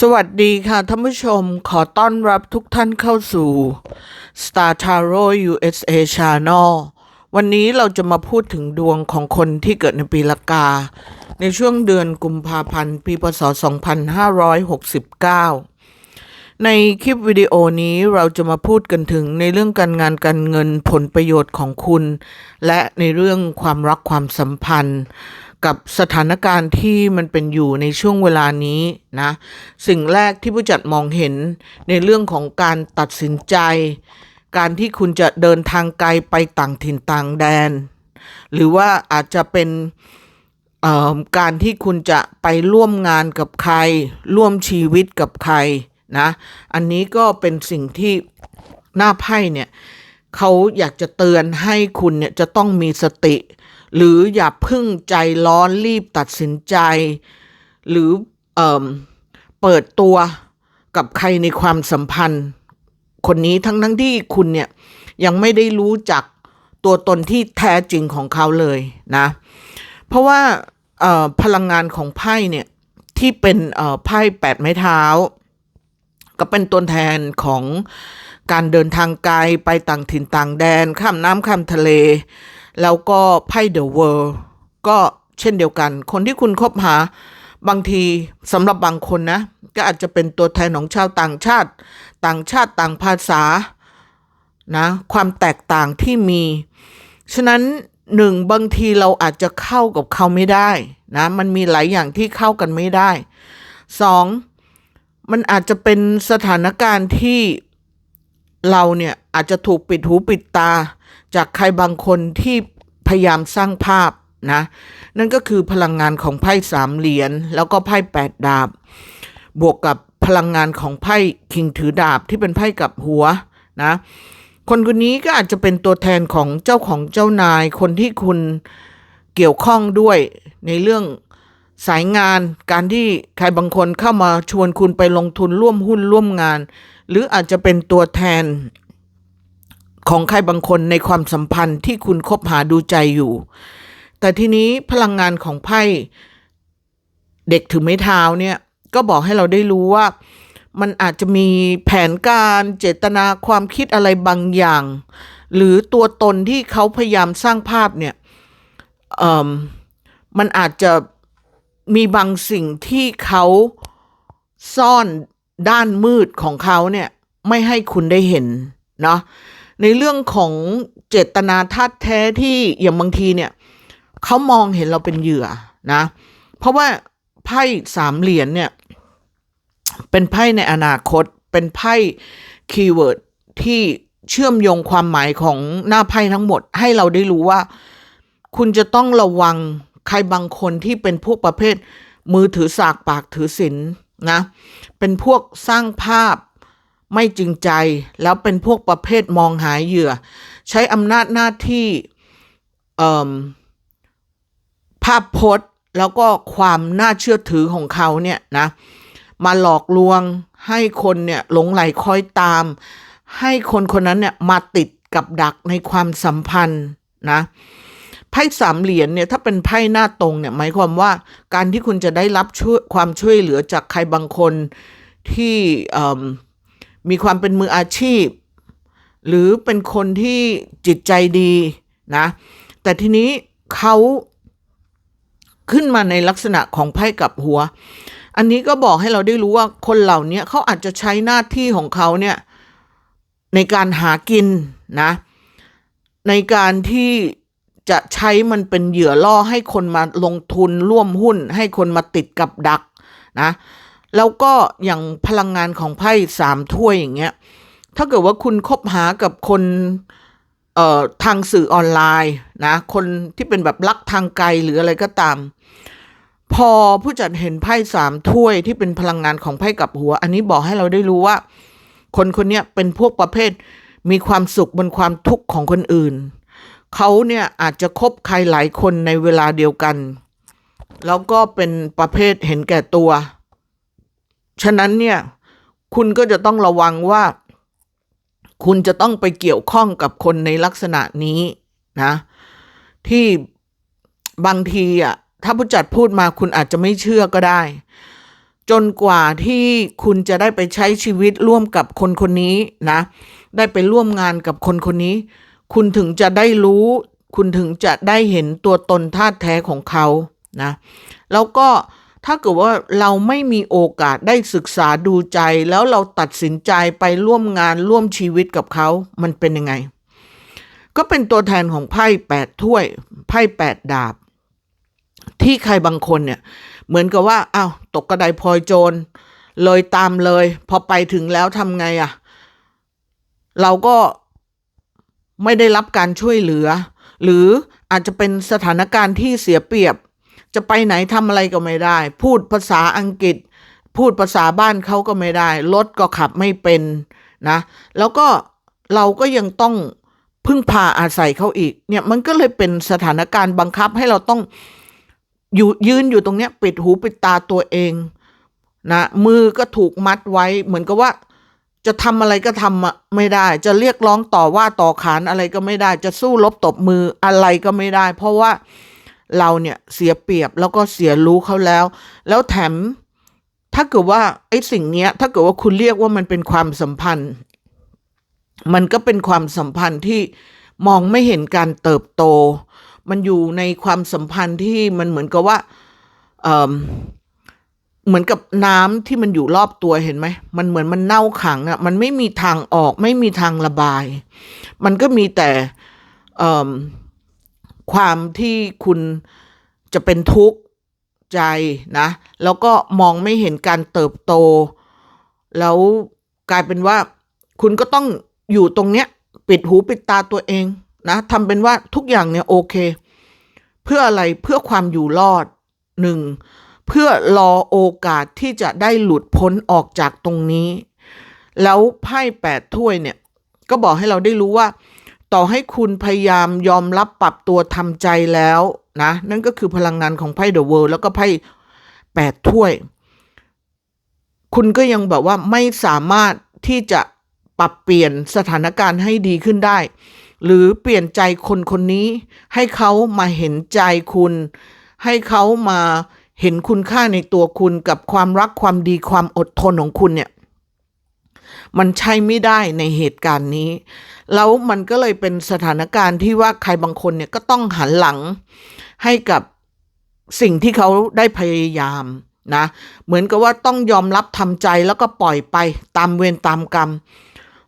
สวัสดีค่ะท่านผู้ชมขอต้อนรับทุกท่านเข้าสู่ Star Tarot USA Channel วันนี้เราจะมาพูดถึงดวงของคนที่เกิดในปีละกา ในช่วงเดือนกุมภาพันธ์ ปีพศ 2569 ในคลิปวิดีโอนี้เราจะมาพูดกันถึงในเรื่องการงานการเงินผลประโยชน์ของคุณ และในเรื่องความรักความสัมพันธ์ กับสถานการณ์ที่มันเป็นอยู่ในช่วงเวลานี้นะสิ่งแรกที่ผู้จัดมองเห็นในเรื่องของการตัดสินใจ การที่คุณจะเดินทางไกลไปต่างถิ่นต่างแดน หรือว่าอาจจะเป็นเอ่อการที่คุณจะไปร่วมงานกับใคร ร่วมชีวิตกับใครนะอันนี้ก็เป็นสิ่งที่หน้าไพ่เนี่ยเขาอยากจะเตือนให้คุณเนี่ยจะต้องมีสติ หรืออย่าพึ่งใจร้อนรีบตัดสินใจ หรือเอเปิดตัวกับใครในความสัมพันธ์ คนนี้ทั้งทั้งที่คุณเนี่ยยังไม่ได้รู้จักตัวตนที่แท้จริงของเขาเลยนะ เพราะว่าพลังงานของไพ่เนี่ยที่เป็นไพ่แปดไม้เท้า ก็เป็นตัวแทนของการเดินทางไกลไปต่างถิ่นต่างแดน ข้ามน้ำข้ามทะเล แล้วก็ไพ่เดอะเวิลด์ก็เช่นเดียวกัน คนที่คุณคบหาบางทีสำหรับบางคนนะ ก็อาจจะเป็นตัวแทนของชาวต่างชาติ ต่างชาติต่างภาษานะความแตกต่างที่มี ฉะนั้นหนึ่งบางทีเราอาจจะเข้ากับเขาไม่ได้นะมันมีหลายอย่างที่เข้ากันไม่ได้สองมันอาจจะเป็นสถานการณ์ที่ เราเนี่ยอาจจะถูกปิดหูปิดตา จากใครบางคนที่พยายามสร้างภาพนะนั่นก็คือพลังงานของไพ่สามเหรียญแล้วก็ไพ่แปดดาบ บวกกับพลังงานของไพ่คิงถือดาบที่เป็นไพ่กับหัวนะคนคนนี้ก็อาจจะเป็นตัวแทนของเจ้าของเจ้านายคนที่คุณเกี่ยวข้องด้วยในเรื่อง สายงานการที่ใครบางคนเข้ามาชวนคุณไปลงทุนร่วมหุ้นร่วมงาน หรืออาจจะเป็นตัวแทนของใครบางคนในความสัมพันธ์ที่คุณคบหาดูใจอยู่ แต่ทีนี้พลังงานของไพ่เด็กถือไม้เท้าเนี่ยก็บอกให้เราได้รู้ว่า มันอาจจะมีแผนการเจตนาความคิดอะไรบางอย่าง หรือตัวตนที่เขาพยายามสร้างภาพเนี่ยเอ่มมันอาจจะ มีบางสิ่งที่เขาซ่อนด้านมืดของเขาเนี่ยไม่ให้คุณได้เห็นเนาะในเรื่องของเจตนาทัดแท้ที่อย่างบางทีเนี่ยเขามองเห็นเราเป็นเหยื่อนะ เพราะว่าไพ่สามเหรียญเนี่ย เป็นไพ่ในอนาคตเป็นไพ่คีย์เวิร์ดที่เชื่อมโยงความหมายของหน้าไพ่ทั้งหมดให้เราได้รู้ว่า คุณจะต้องระวัง ใครบางคนที่เป็นพวกประเภท มือถือสากปากถือศีลนะเป็นพวกสร้างภาพไม่จริงใจ แล้วเป็นพวกประเภทมองหาเหยื่อ ใช้อำนาจหน้าที่ภาพพจน์แล้วก็ความน่าเชื่อถือของเขาเนี่ยนะมาหลอกลวงให้คนเนี่ยหลงไหลคอยตาม ให้คนคนนั้นเนี่ยมาติดกับดักในความสัมพันธ์นะ ไพ่สามเหรียญเนี่ยถ้าเป็นไพ่หน้าตรงเนี่ยหมายความว่าการที่คุณจะได้รับช่วยความช่วยเหลือจากใครบางคนที่มีความเป็นมืออาชีพ หรือเป็นคนที่จิตใจดีนะแต่ทีนี้เขาขึ้นมาในลักษณะของไพ่กับหัว อันนี้ก็บอกให้เราได้รู้ว่าคนเหล่านี้เขาอาจจะใช้หน้าที่ของเขาเนี่ยในการหากินนะในการที่ จะใช้มันเป็นเหยื่อล่อให้คนมาลงทุนร่วมหุ้น ให้คนมาติดกับดักนะแล้วก็อย่างพลังงานของไพ่สามถ้วยอย่างเงี้ยถ้าเกิดว่าคุณคบหากับคนเอ่อทางสื่อออนไลน์นะคนที่เป็นแบบรักทางไกลหรืออะไรก็ตาม พอผู้จัดเห็นไพ่สามถ้วยที่เป็นพลังงานของไพ่กับหัว อันนี้บอกให้เราได้รู้ว่า คนคนนี้เป็นพวกประเภทมีความสุขบนความทุกข์ของคนอื่น เขาเนี่ยอาจจะคบใครหลายคนในเวลาเดียวกัน แล้วก็เป็นประเภทเห็นแก่ตัว ฉะนั้นเนี่ยคุณก็จะต้องระวังว่า คุณจะต้องไปเกี่ยวข้องกับคนในลักษณะนี้นะ ที่บางทีอะถ้าผู้จัดพูดมาคุณอาจจะไม่เชื่อก็ได้ จนกว่าที่คุณจะได้ไปใช้ชีวิตร่วมกับคนคนนี้นะ ได้ไปร่วมงานกับคนคนนี้ คุณถึงจะได้รู้ คุณถึงจะได้เห็นตัวตนธาตุแท้ของเขานะแล้วก็ถ้าเกิดว่าเราไม่มีโอกาสได้ศึกษาดูใจ แล้วเราตัดสินใจไปร่วมงานร่วมชีวิตกับเขา มันเป็นยังไง ก็เป็นตัวแทนของไพ่แปดถ้วยไพ่แปดดาบ ที่ใครบางคนเนี่ย เหมือนกับว่าอ้าวตกกระไดพลอยโจร เลยตามเลย พอไปถึงแล้วทำไงอะ่ะ เราก็ ไม่ได้รับการช่วยเหลือ หรืออาจจะเป็นสถานการณ์ที่เสียเปรียบ จะไปไหนทำอะไรก็ไม่ได้ พูดภาษาอังกฤษ พูดภาษาบ้านเขาก็ไม่ได้ รถก็ขับไม่เป็นนะ แล้วก็เราก็ยังต้องพึ่งพาอาศัยเขาอีก เนี่ยมันก็เลยเป็นสถานการณ์บังคับให้เราต้องอยู่ยืนอยู่ตรงเนี้ยปิดหูปิดตาตัวเองนะมือก็ถูกมัดไว้เหมือนกับว่า จะทำอะไรก็ทำอะไม่ได้ จะเรียกร้องต่อว่าต่อขานอะไรก็ไม่ได้ จะสู้รบตบมืออะไรก็ไม่ได้ เพราะว่าเราเนี่ยเสียเปรียบแล้วก็เสียรู้เขาแล้ว แล้วแถมถ้าเกิดว่าไอ้สิ่งเนี้ย ถ้าเกิดว่าคุณเรียกว่ามันเป็นความสัมพันธ์ มันก็เป็นความสัมพันธ์ที่มองไม่เห็นการเติบโต มันอยู่ในความสัมพันธ์ที่มันเหมือนกับว่าเอ่อ เหมือนกับน้ำที่มันอยู่รอบตัวเห็นไหม มันเหมือนมันเน่าขังอะ่ะ มันไม่มีทางออก ไม่มีทางระบาย มันก็มีแต่ความที่คุณจะเป็นทุกข์ใจนะ แล้วก็มองไม่เห็นการเติบโต แล้วกลายเป็นว่า คุณก็ต้องอยู่ตรงเนี้ย ปิดหูปิดตาตัวเองนะทำเป็นว่าทุกอย่างเนี่ยโอเค เพื่ออะไรเพื่อความอยู่รอดหนึ่ง เพื่อรอโอกาสที่จะได้หลุดพ้นออกจากตรงนี้ แล้วไพ่แปดถ้วยเนี่ยก็บอกให้เราได้รู้ว่า ต่อให้คุณพยายามยอมรับปรับตัวทำใจแล้วนะ นั่นก็คือพลังงานของไพ่เดอะเวิลด์แล้วก็ไพ่แปดถ้วย คุณก็ยังแบบว่าไม่สามารถที่จะปรับเปลี่ยนสถานการณ์ให้ดีขึ้นได้ หรือเปลี่ยนใจคนคนนี้ ให้เขามาเห็นใจคุณ ให้เขามา เห็นคุณค่าในตัวคุณกับความรักความดีความอดทนของคุณเนี่ย มันใช่ไม่ได้ในเหตุการณ์นี้ แล้วมันก็เลยเป็นสถานการณ์ที่ว่าใครบางคนเนี่ยก็ต้องหันหลังให้กับสิ่งที่เขาได้พยายามนะเหมือนกับว่าต้องยอมรับทำใจแล้วก็ปล่อยไปตามเวรตามกรรม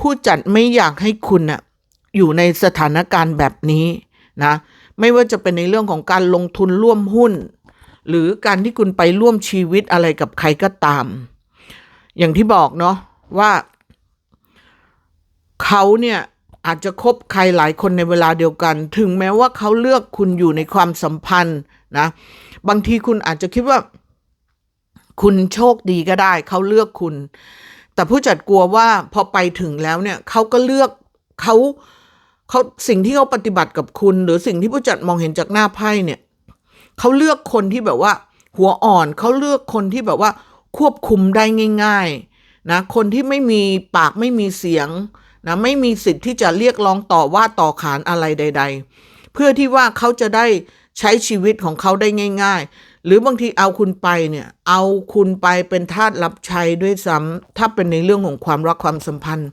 ผู้จัดไม่อยากให้คุณอะอยู่ในสถานการณ์แบบนี้นะไม่ว่าจะเป็นในเรื่องของการลงทุนร่วมหุ้น หรือการที่คุณไปร่วมชีวิตอะไรกับใครก็ตาม อย่างที่บอกเนาะว่าเขาเนี่ยอาจจะคบใครหลายคนในเวลาเดียวกัน ถึงแม้ว่าเขาเลือกคุณอยู่ในความสัมพันธ์นะ บางทีคุณอาจจะคิดว่า คุณโชคดีก็ได้ เขาเลือกคุณ แต่ผู้จัดกลัวว่าพอไปถึงแล้วเนี่ยเขาก็เลือกเขาเขาสิ่งที่เขาปฏิบัติกับคุณ หรือสิ่งที่ผู้จัดมองเห็นจากหน้าไพ่เนี่ย เขาเลือกคนที่แบบว่า หัวอ่อนเขาเลือกคนที่แบบว่าควบคุมได้ง่าย ๆ นะ คนที่ไม่มีปากไม่มีเสียงนะไม่มีสิทธิ์ที่จะเรียกร้องต่อว่าต่อขานอะไรใด ๆ เพื่อที่ว่าเขาจะได้ใช้ชีวิตของเขาได้ง่าย ๆ หรือบางทีเอาคุณไปเนี่ย เอาคุณไปเป็นทาสรับใช้ด้วยซ้ำถ้าเป็นในเรื่องของความรักความสัมพันธ์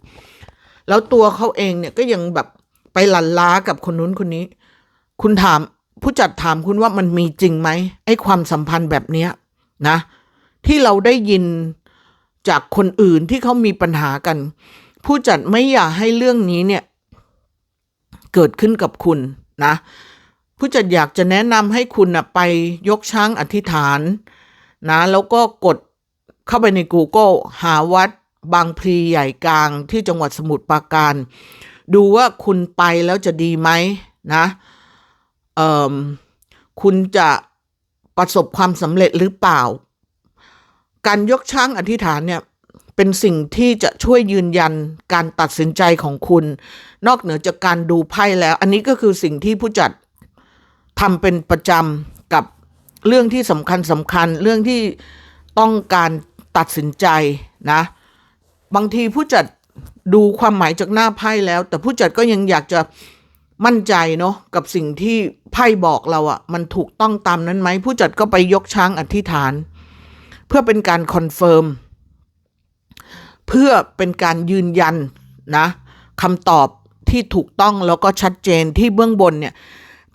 แล้วตัวเขาเองเนี่ยก็ยังแบบไปหลั่นล้ากับคนนู้นคนนี้ คุณถาม ผู้จัดถามคุณว่ามันมีจริงไหมไอ้ความสัมพันธ์แบบเนี้ยนะ ที่เราได้ยินจากคนอื่นที่เขามีปัญหากัน ผู้จัดไม่อยากให้เรื่องนี้เนี่ย เกิดขึ้นกับคุณนะ ผู้จัดอยากจะแนะนำให้คุณนะไปยกช้างอธิษฐานนะ แล้วก็กดเข้าไปใน Google หาวัดบางพลีใหญ่กลางที่จังหวัดสมุทรปราการ ดูว่าคุณไปแล้วจะดีไหมนะ คุณจะประสบความสำเร็จหรือเปล่า การยกช้างอธิษฐานเนี่ยเป็นสิ่งที่จะช่วยยืนยันการตัดสินใจของคุณ นอกเหนือจากการดูไพ่แล้ว อันนี้ก็คือสิ่งที่ผู้จัดทำเป็นประจำกับเรื่องที่สำคัญสำคัญเรื่องที่ต้องการตัดสินใจนะ บางทีผู้จัดดูความหมายจากหน้าไพ่แล้ว แต่ผู้จัดก็ยังอยากจะ มั่นใจเนาะกับสิ่งที่ไพ่บอกเราอะมันถูกต้องตามนั้นไหมผู้จัดก็ไปยกช้างอธิษฐาน เพื่อเป็นการคอนเฟิร์มเพื่อเป็นการยืนยันนะคำตอบที่ถูกต้องแล้วก็ชัดเจนที่เบื้องบนเนี่ย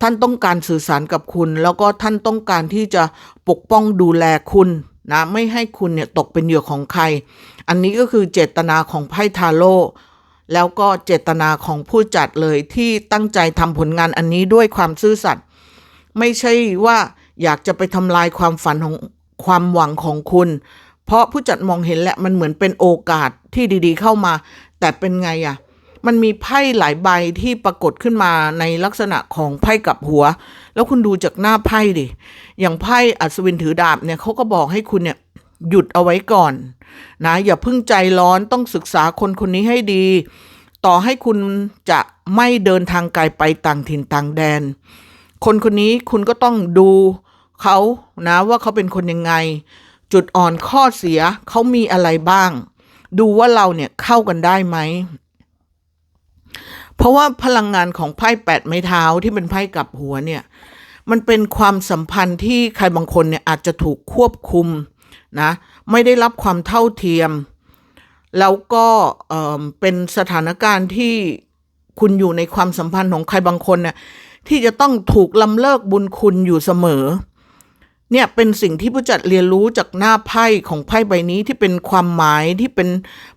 ท่านต้องการสื่อสารกับคุณ แล้วก็ท่านต้องการที่จะปกป้องดูแลคุณนะไม่ให้คุณเนี่ยตกเป็นเหยื่อของใคร อันนี้ก็คือเจตนาของไพ่ทาโร่ แล้วก็เจตนาของผู้จัดเลยที่ตั้งใจทำผลงานอันนี้ด้วยความซื่อสัตย์ไม่ใช่ว่าอยากจะไปทำลายความฝันของความหวังของคุณ เพราะผู้จัดมองเห็นแหละมันเหมือนเป็นโอกาสที่ดีๆเข้ามา แต่เป็นไงอะมันมีไพ่หลายใบที่ปรากฏขึ้นมาในลักษณะของไพ่กับหัว แล้วคุณดูจากหน้าไพ่ดิ อย่างไพ่อัศวินถือดาบเนี่ยเขาก็บอกให้คุณเนี่ย หยุดเอาไว้ก่อนนะอย่าพิ่งใจร้อนต้องศึกษาคนคนนี้ให้ดี ต่อให้คุณจะไม่เดินทางไกลไปต่างถิ่นต่างแดน คนคนนี้คุณก็ต้องดูเขานะว่าเขาเป็นคนยังไง จุดอ่อนข้อเสียเขามีอะไรบ้าง ดูว่าเราเนี่ยเข้ากันได้ไหมเพราะว่าพลังงานของไพ่แปดไม้เท้าที่เป็นไพ่กับหัวเนี่ย มันเป็นความสัมพันธ์ที่ใครบางคนเนี่ยอาจจะถูกควบคุม นะไม่ได้รับความเท่าเทียม แล้วก็เเป็นสถานการณ์ที่คุณอยู่ในความสัมพันธ์ของใครบางคนเนี่ยที่จะต้องถูกลำเลิกบุญคุณอยู่เสมอ เนี่ยเป็นสิ่งที่ผู้จัดเรียนรู้จากหน้าไพ่ของไพ่ใบนี้ที่เป็นความหมายที่เป็น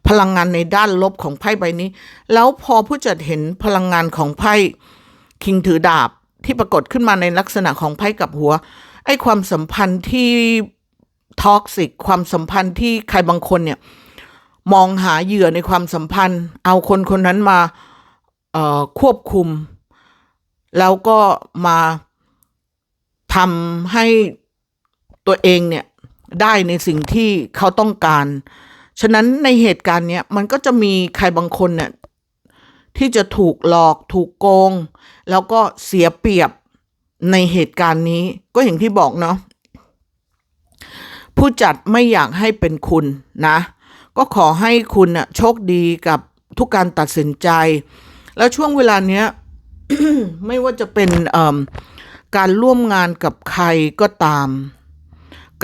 พลังงานในด้านลบของไพ่ใบนี้ แล้วพอผู้จัดเห็นพลังงานของไพ่คิงถือดาบที่ปรากฏขึ้นมาในลักษณะของไพ่กับหัว ไอ้ความสัมพันธ์ที่ ท็อกซิกความสัมพันธ์ที่ใครบางคนเนี่ย มองหาเหยื่อในความสัมพันธ์ เอาคนคนนั้นมาควบคุม แล้วก็มาทำให้ตัวเองเนี่ยได้ในสิ่งที่เขาต้องการ ฉะนั้นในเหตุการณ์เนี้ยมันก็จะมีใครบางคนเนี่ยที่จะถูกหลอกถูกโกง แล้วก็เสียเปรียบในเหตุการณ์นี้ก็อย่างที่บอกเนาะ ผู้จัดไม่อยากให้เป็นคุณนะ ก็ขอให้คุณน่ะโชคดีกับทุกการตัดสินใจ แล้วช่วงเวลาเนี้ย ไม่ว่าจะเป็นเอิ่มการร่วมงานกับใครก็ตาม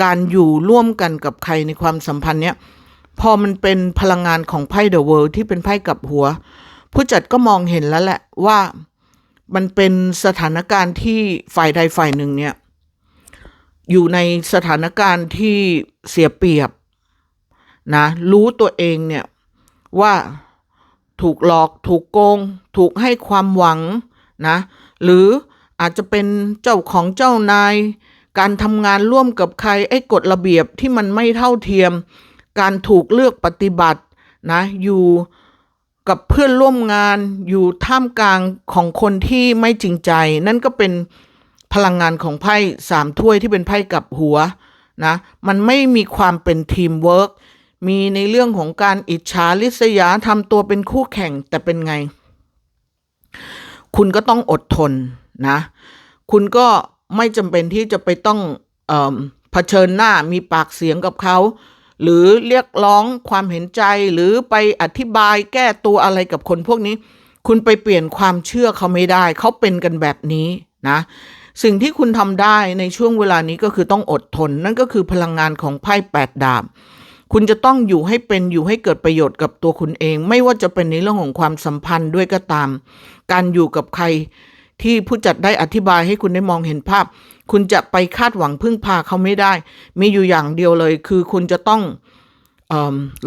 การอยู่ร่วมกันกับใครในความสัมพันธ์เนี้ยพอมันเป็นพลังงานของไพ่เดอะเวิลด์ที่เป็นไพ่กับหัว ผู้จัดก็มองเห็นแล้วแหละว่ามันเป็นสถานการณ์ที่ฝ่ายใดฝ่ายหนึ่งเนี่ย อยู่ในสถานการณ์ที่เสียเปรียบนะรู้ตัวเองเนี่ยว่าถูกหลอกถูกโกง ถูกให้ความหวังนะหรืออาจจะเป็นเจ้าของเจ้านาย การทำงานร่วมกับใครไอ้กฎระเบียบที่มันไม่เท่าเทียม การถูกเลือกปฏิบัตินะอยู่กับเพื่อนร่วมงานอยู่ท่ามกลางของคนที่ไม่จริงใจ นั่นก็เป็น พลังงานของไพ่สามถ้วยที่เป็นไพ่กับหัวนะมันไม่มีความเป็นทีมเวิร์กมีในเรื่องของการอิจฉาริษยาทำตัวเป็นคู่แข่งแต่เป็นไง คุณก็ต้องอดทนนะ คุณก็ไม่จำเป็นที่จะไปต้องเอเผชิญหน้ามีปากเสียงกับเขา หรือเรียกร้องความเห็นใจหรือไปอธิบายแก้ตัวอะไรกับคนพวกนี้ คุณไปเปลี่ยนความเชื่อเขาไม่ได้ เขาเป็นกันแบบนี้นะ สิ่งที่คุณทำได้ในช่วงเวลานี้ก็คือต้องอดทน นั่นก็คือพลังงานของไพ่แปดดาบคุณจะต้องอยู่ให้เป็นอยู่ให้เกิดประโยชน์กับตัวคุณเอง ไม่ว่าจะเป็นในเรื่องของความสัมพันธ์ด้วยก็ตาม การอยู่กับใครที่ผู้จัดได้อธิบายให้คุณได้มองเห็นภาพ คุณจะไปคาดหวังพึ่งพาเขาไม่ได้ มีอยู่อย่างเดียวเลย คือคุณจะต้องเอ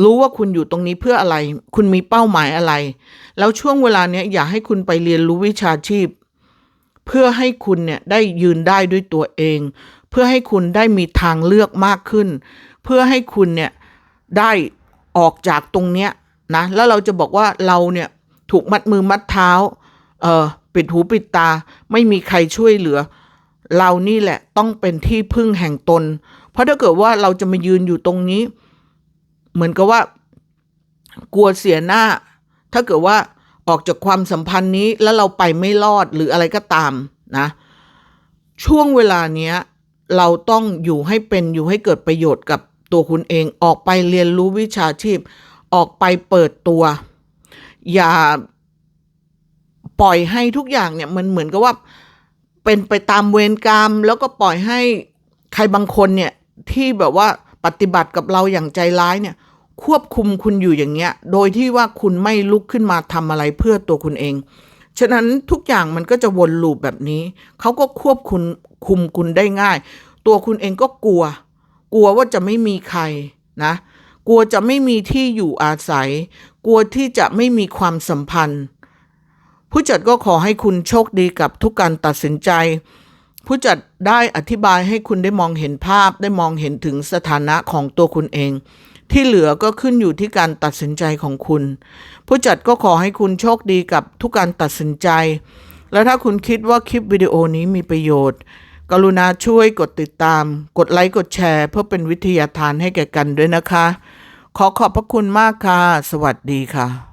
รู้ว่าคุณอยู่ตรงนี้เพื่ออะไร คุณมีเป้าหมายอะไร แล้วช่วงเวลาเนี้ยอยากให้คุณไปเรียนรู้วิชาชีพ เพื่อให้คุณเนี่ยได้ยืนได้ด้วยตัวเอง เพื่อให้คุณได้มีทางเลือกมากขึ้น เพื่อให้คุณเนี่ยได้ออกจากตรงเนี้ยนะแล้วเราจะบอกว่าเราเนี่ยถูกมัดมือมัดเท้าเออปิดหูปิดตาไม่มีใครช่วยเหลือ เรานี่แหละต้องเป็นที่พึ่งแห่งตน เพราะถ้าเกิดว่าเราจะมายืนอยู่ตรงนี้ เหมือนกับว่า กลัวเสียหน้า ถ้าเกิดว่า ออกจากความสัมพันธ์นี้แล้วเราไปไม่รอดหรืออะไรก็ตามนะช่วงเวลาเนี้ยเราต้องอยู่ให้เป็นอยู่ให้เกิดประโยชน์กับตัวคุณเองออกไปเรียนรู้วิชาชีพ ออกไปเปิดตัว อย่าปล่อยให้ทุกอย่างเนี่ยมันเหมือนกับว่าเป็นไปตามเวรกรรม แล้วก็ปล่อยให้ใครบางคนเนี่ยที่แบบว่าปฏิบัติกับเราอย่างใจร้ายเนี่ย ควบคุมคุณอยู่อย่างเงี้ย โดยที่ว่าคุณไม่ลุกขึ้นมาทำอะไรเพื่อตัวคุณเอง ฉะนั้นทุกอย่างมันก็จะวนลูปแบบนี้ เขาก็ควบคุมคุมคุณได้ง่าย ตัวคุณเองก็กลัว กลัวว่าจะไม่มีใครนะ กลัวจะไม่มีที่อยู่อาศัย กลัวที่จะไม่มีความสัมพันธ์ ผู้จัดก็ขอให้คุณโชคดีกับทุกการตัดสินใจผู้จัดได้อธิบายให้คุณได้มองเห็นภาพได้มองเห็นถึงสถานะของตัวคุณเอง ที่เหลือก็ขึ้นอยู่ที่การตัดสินใจของคุณ ผู้จัดก็ขอให้คุณโชคดีกับทุกการตัดสินใจ และถ้าคุณคิดว่าคลิปวิดีโอนี้มีประโยชน์ กรุณาช่วยกดติดตาม กดไลค์กดแชร์ เพื่อเป็นวิทยาทานให้แก่กันด้วยนะคะ ขอขอบพระคุณมากค่ะ สวัสดีค่ะ